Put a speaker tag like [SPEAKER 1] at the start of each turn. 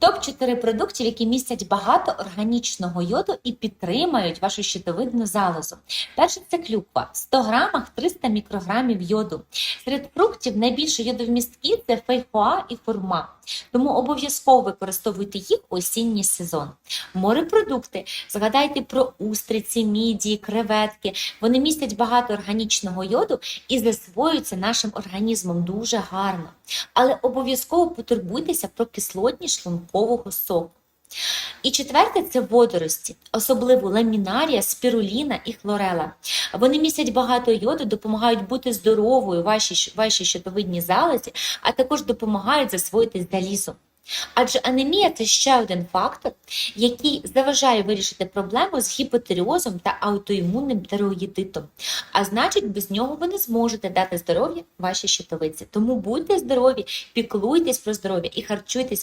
[SPEAKER 1] Топ-4 продуктів, які містять багато органічного йоду і підтримають вашу щитовидну залозу. Перше це клюква. В 100 грамах 300 мікрограмів йоду. Серед фруктів найбільше йодовмістки це фейхоа і хурма. Тому обов'язково використовуйте їх осінній сезон. Морепродукти. Згадайте про устриці, мідії, креветки. Вони містять багато органічного йоду і засвоюються нашим організмом дуже гарно. Але обов'язково потурбуйтеся про кислотність шлункового соку. І четверте це водорості, особливо ламінарія, спіруліна і хлорела. Вони містять багато йоду, допомагають бути здоровою вашій, вашій щитовидній залозі, а також допомагають засвоїтись залізу. Адже анемія це ще один фактор, який заважає вирішити проблему з гіпотеріозом та аутоімунним тиреоїдитом. А значить, без нього ви не зможете дати здоров'я вашій щитовиці. Тому будьте здорові, піклуйтесь про здоров'я і харчуйтесь